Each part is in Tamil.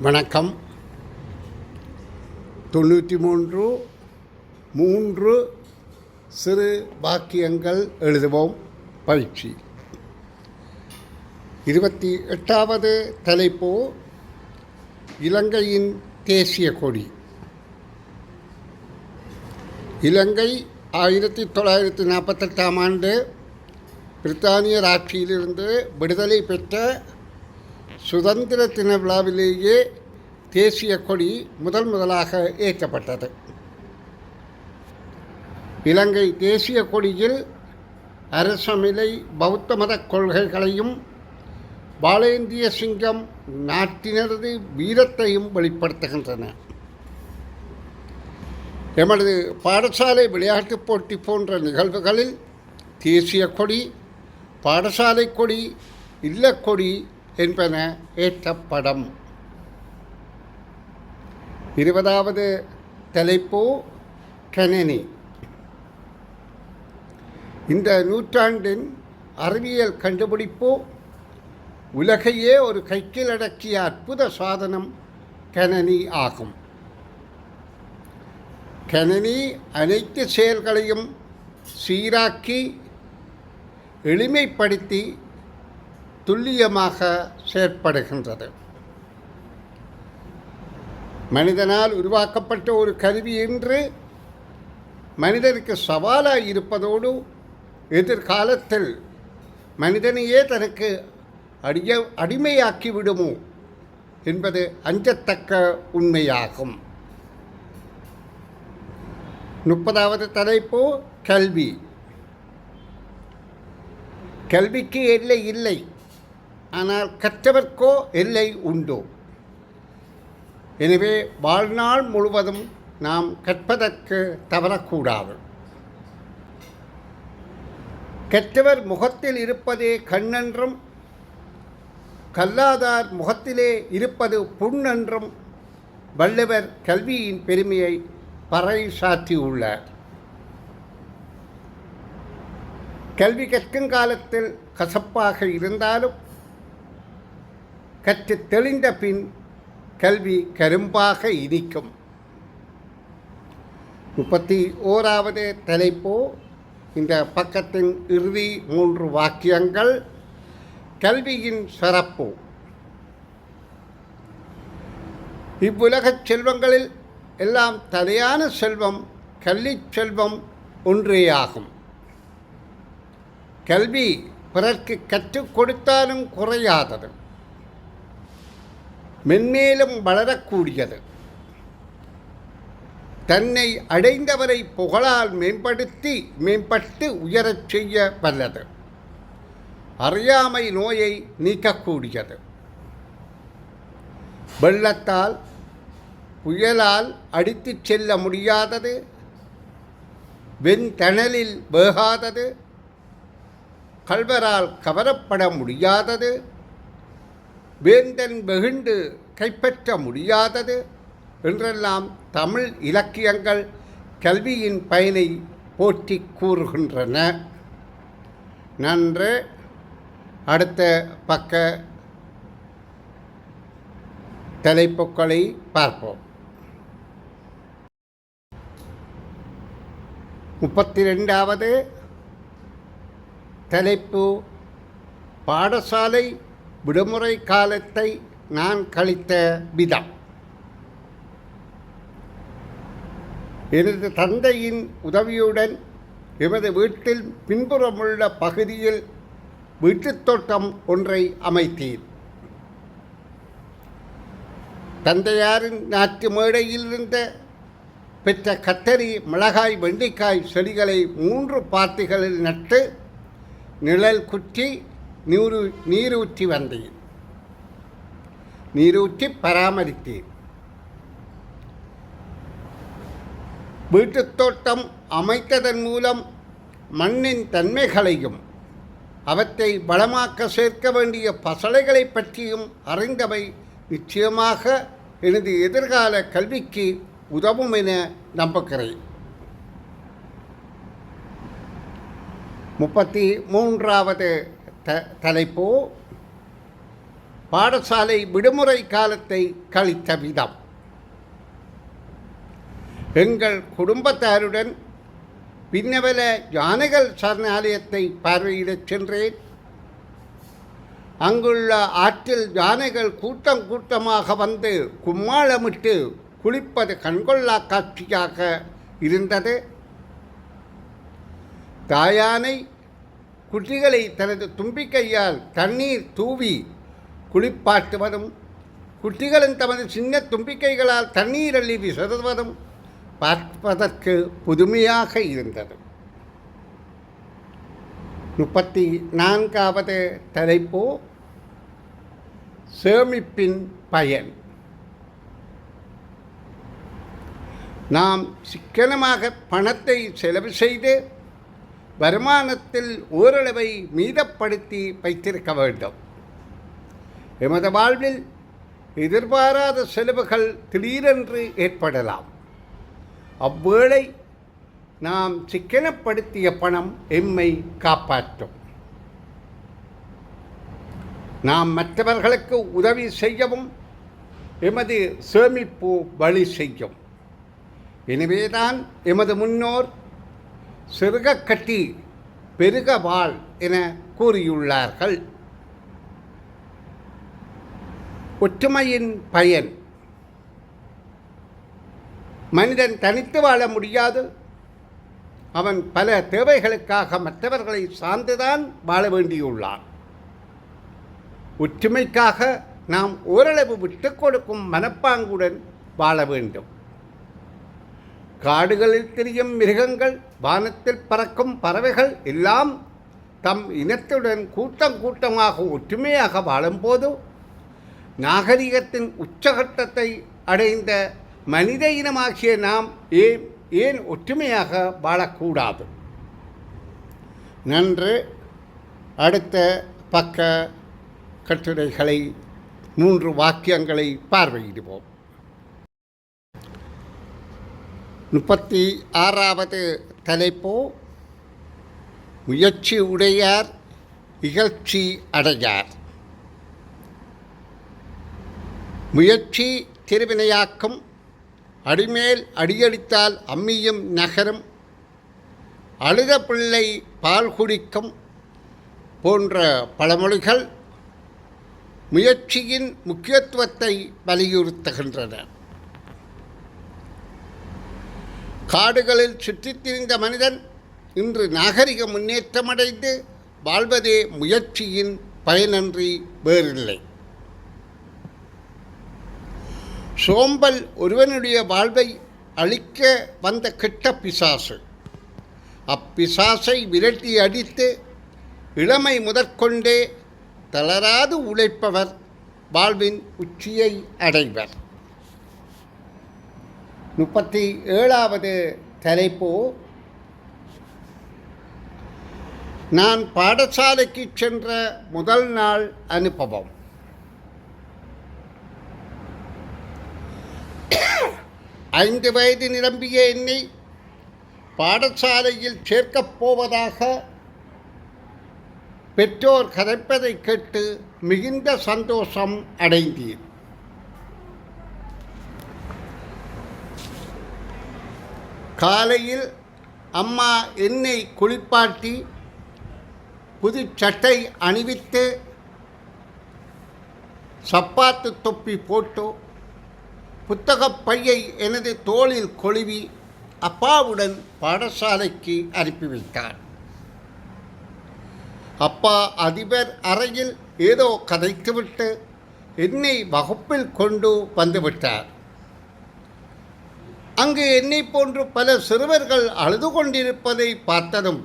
வணக்கம். தொண்ணூற்றி மூன்று மூன்று சிறு வாக்கியங்கள் எழுதுவோம். பயிற்சி. இருபத்தி எட்டாவது தலைப்பு இலங்கையின் தேசிய கொடி. இலங்கை ஆயிரத்தி தொள்ளாயிரத்தி நாற்பத்தெட்டாம் ஆண்டு பிரித்தானியர் ஆட்சியிலிருந்து விடுதலை பெற்ற சுதந்திர தின விழாவிலேயே தேசிய கொடி முதல் முதலாக ஏற்றப்பட்டது. இலங்கை தேசிய கொடியில் அரசமிலை பௌத்த மத கொள்கைகளையும் பாலேந்திய சிங்கம் நாட்டினரது வீரத்தையும் வெளிப்படுத்துகின்றன. எமது பாடசாலை விளையாட்டுப் போட்டி போன்ற நிகழ்வுகளில் தேசிய கொடி பாடசாலை கொடி இல்லக்கொடி என்பன ஏற்றப்படம். இருபதாவது தலைப்பு கணினி. இந்த நூற்றாண்டின் அறிவியல் கண்டுபிடிப்பு உலகையே ஒரு கைக்கில் அடக்கிய அற்புத சாதனம் கணனி ஆகும். கணனி அனைத்து செயல்களையும் சீராக்கி எளிமைப்படுத்தி துல்லியமாக செயற்படுகின்றது. மனிதனால் உருவாக்கப்பட்ட ஒரு கருவி என்று மனிதனுக்கு சவாலாக இருப்பதோடு எதிர்காலத்தில் மனிதனையே தனக்கு அடிய அடிமையாக்கி விடுமோ என்பது அஞ்சத்தக்க உண்மையாகும். முப்பதாவது தலைப்பு கல்வி. கல்விக்கு எல்லை இல்லை. ஆனால் கற்றவர்க்கோ எல்லை உண்டோ? எனவே வாழ்நாள் முழுவதும் நாம் கற்பதற்கு தவறக்கூடாது. கற்றவர் முகத்தில் இருப்பதே கண்ணென்றும் கல்லாதார் முகத்திலே இருப்பது புண்ணென்றும் வள்ளுவர் கல்வியின் பெருமையை பறைசாற்றியுள்ளார். கல்வி கற்கும் காலத்தில் கசப்பாக இருந்தாலும் கற்று தெளிந்த பின் கல்வி கரும்பாக இனிக்கும். முப்பத்தி ஓராவது தலைப்போ இந்த பக்கத்தின் இறுதி மூன்று வாக்கியங்கள் கல்வியின் சிறப்பு. இவ்வுலகச் செல்வங்களில் எல்லாம் தலையான செல்வம் கல்வி செல்வம் ஒன்றேயாகும். கல்வி பிறர்க்கு கற்றுக் கொடுத்தாலும் குறையாதது. மென்மேலும் வளரக்கூடியது. தன்னை அடைந்தவரை புகழால் மேம்படுத்தி மேம்பட்டு உயரச் செய்ய வல்லது. அறியாமை நோயை நீக்கக்கூடியது. வெள்ளத்தால் புயலால் அடித்துச் செல்ல முடியாதது. வெண்தணலில் வேகாதது. கல்வரால் கவரப்பட முடியாதது. வேந்தன் வெகுண்டு கைப்பற்ற முடியாதது. என்றெல்லாம் தமிழ் இலக்கியங்கள் கல்வியின் பயனை போற்றி கூறுகின்றன. நன்று. அடுத்த பக்க தலைப்புகளை பார்ப்போம். முப்பத்தி ரெண்டாவது தலைப்பு பாடசாலை விடுமுறை காலத்தை நான் கழித்த விதம். எனது தந்தையின் உதவியுடன் எமது வீட்டில் பின்புறமுள்ள பகுதியில் வீட்டுத் தோட்டம் ஒன்றை அமைத்தேன். தந்தையாரின் நாட்டு மேடையில் இருந்த பெற்ற கத்தரி மிளகாய் வெண்டைக்காய் செடிகளை மூன்று பாத்திகளில் நட்டு நிழல் குற்றி நீரு நீரூற்றி வந்தேன். நீரூற்றி பராமரித்தேன். வீட்டுத் தோட்டம் அமைத்ததன் மூலம் மண்ணின் தன்மைகளையும் அவற்றை வளமாக்க சேர்க்க வேண்டிய பசலைகளை பற்றியும் அறிந்தவை நிச்சயமாக எனது எதிர்கால கல்விக்கு உதவும் என நம்புகிறேன். முப்பத்தி மூன்றாவது த தலைப்போ பாடசாலை விடுமுறை காலத்தை கழித்த விதம். எங்கள் குடும்பத்தாருடன் பின்னவல யானைகள் சரணாலயத்தை பார்வையிடச் சென்றேன். அங்குள்ள ஆற்றில் யானைகள் கூட்டம் கூட்டமாக வந்து கும்மாளமிட்டு குளிப்பது கண்கொள்ளா காட்சியாக இருந்தது. தாயானை குட்டிகளை தனது தும்பிக்கையால் தண்ணீர் தூவி குளிப்பாட்டுவதும் குட்டிகளும் தமது சின்ன தும்பிக்கைகளால் தண்ணீர் அள்ளி விசறுவதும் பார்ப்பதற்கு புதுமையாக இருந்தது. முப்பத்தி நான்காவது தலைப்பு சேமிப்பின் பயன். நாம் சிக்கனமாக பணத்தை செலவு செய்து வருமானத்தில் ஓரளவை மீதப்படுத்தி வைத்திருக்க வேண்டும். எமது வாழ்வில் எதிர்பாராத செலவுகள் திடீரென்று ஏற்படலாம். அவ்வேளை நாம் சிக்கனப்படுத்திய பணம் எம்மை காப்பாற்றும். நாம் மற்றவர்களுக்கு உதவி செய்யவும் எமது சேமிப்பு வழி செய்யும். எனவேதான் எமது முன்னோர் சிறுக கட்டி பெருக வாழ் என கூறியுள்ளார்கள். ஒற்றுமையின் பயன். மனிதன் தனித்து வாழ முடியாது. அவன் பல தேவைகளுக்காக மற்றவர்களை சார்ந்துதான் வாழ வேண்டியுள்ளான். ஒற்றுமைக்காக நாம் ஓரளவு விட்டுக் கொடுக்கும் மனப்பாங்குடன் வாழ வேண்டும். காடுகளில் திரியும் மிருகங்கள் வானத்தில் பறக்கும் பறவைகள் எல்லாம் தம் இனத்துடன் கூட்டம் கூட்டமாக ஒற்றுமையாக வாழும்போது நாகரிகத்தின் உச்சகட்டத்தை அடைந்த மனித இனமாகிய நாம் ஏன் ஏன் ஒற்றுமையாக வாழக்கூடாது? நன்று. அடுத்த பக்க கட்டுரைகளை மூன்று வாக்கியங்களை பார்வையிடுவோம். முப்பத்தி ஆறாவது தலைப்பு முயற்சி உடையார் இகழ்ச்சி அடையார். முயற்சி திருவினையாக்கும் அடிமேல் அடியடித்தால் அம்மியும் நகரும் அழுத பிள்ளை பால் குடிக்கும் போன்ற பழமொழிகள் முயற்சியின் முக்கியத்துவத்தை வலியுறுத்துகின்றன. காடுகளில் சுற்றித் திரிந்த மனிதன் இன்று நாகரிக முன்னேற்றமடைந்து வாழ்வதே முயற்சியின் பயனன்றி வேறில்லை. சோம்பல் ஒருவனுடைய வாழ்வை அழிக்க வந்த கெட்ட பிசாசு. அப்பிசாசை விரட்டி அடித்து இளமை முதற்கொண்டே தளராது உழைப்பவர் வாழ்வின் உச்சியை அடைவர். முப்பத்தி ஏழாவது தலைப்பு நான் பாடசாலைக்கு சென்ற முதல் நாள் அனுபவம். ஐந்து வயது நிரம்பிய என்னை பாடசாலையில் சேர்க்கப் போவதாக பெற்றோர் கதைப்பதை கேட்டு மிகுந்த சந்தோஷம் அடைந்தேன் காலையில் அம்மா என்னை குளிப்பாட்டி புது சட்டை அணிவித்து சப்பாத்து தொப்பி போட்டு புத்தகப் பையை எனது தோளில் கொழுவி அப்பாவுடன் பாடசாலைக்கு அனுப்பி வைத்தார். அப்பா அதிபர் அறையில் ஏதோ கதைத்துவிட்டு என்னை வகுப்பில் கொண்டு வந்துவிட்டார் அங்கு என்னை போன்று பல சிறுவர்கள் அழுது கொண்டிருப்பதை பார்த்ததும்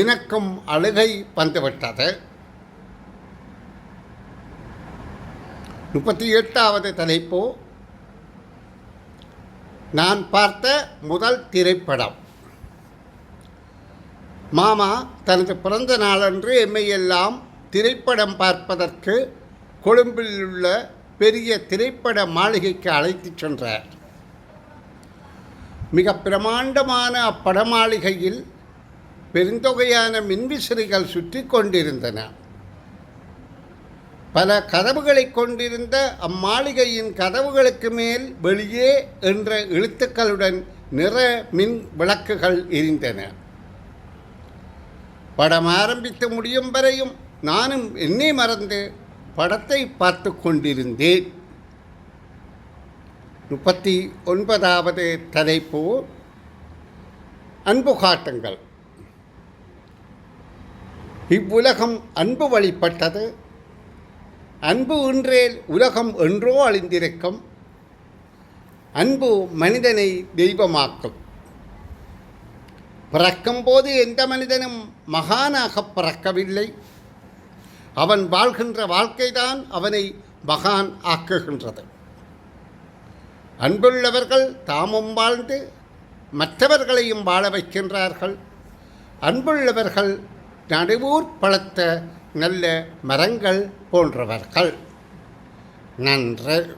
எனக்கும் அழுகை வந்துவிட்டது. முப்பத்தி எட்டாவது தலைப்பு நான் பார்த்த முதல் திரைப்படம். மாமா தனது பிறந்த நாளன்று எம்மையெல்லாம் திரைப்படம் பார்ப்பதற்கு கொழும்பில் உள்ள பெரிய திரைப்பட மாளிகைக்கு அழைத்துச் சென்றார். மிக பிரமாண்டமான அப்பட மாளிகையில் பெருந்தொகையான மின்விசிறிகள் சுற்றி கொண்டிருந்தன. பல கதவுகளை கொண்டிருந்த அம்மாளிகையின் கதவுகளுக்கு மேல் வெளியே என்ற எழுத்துக்களுடன் நிற மின் விளக்குகள் எரிந்தன. படம் ஆரம்பித்து முடியும் வரையும் நானும் என்னை மறந்து படத்தை பார்த்து கொண்டிருந்தேன். முப்பத்தி ஒன்பதாவது தலைப்பு அன்பு காட்டுங்கள். இவ்வுலகம் அன்பு வழிபட்டது. அன்பு இன்றேல் உலகம் என்றோ அழிந்திருக்கும். அன்பு மனிதனை தெய்வமாக்கும். பிறக்கும்போது எந்த மனிதனும் மகானாக பிறக்கவில்லை. அவன் வாழ்கின்ற வாழ்க்கைதான் அவனை மகான் ஆக்குகின்றது. அன்புள்ளவர்கள் தாமும் வாழ்ந்து மற்றவர்களையும் வாழ வைக்கின்றார்கள். அன்புள்ளவர்கள் நடுவூர் பழத்த நல்ல மரங்கள் போன்றவர்கள். நன்று.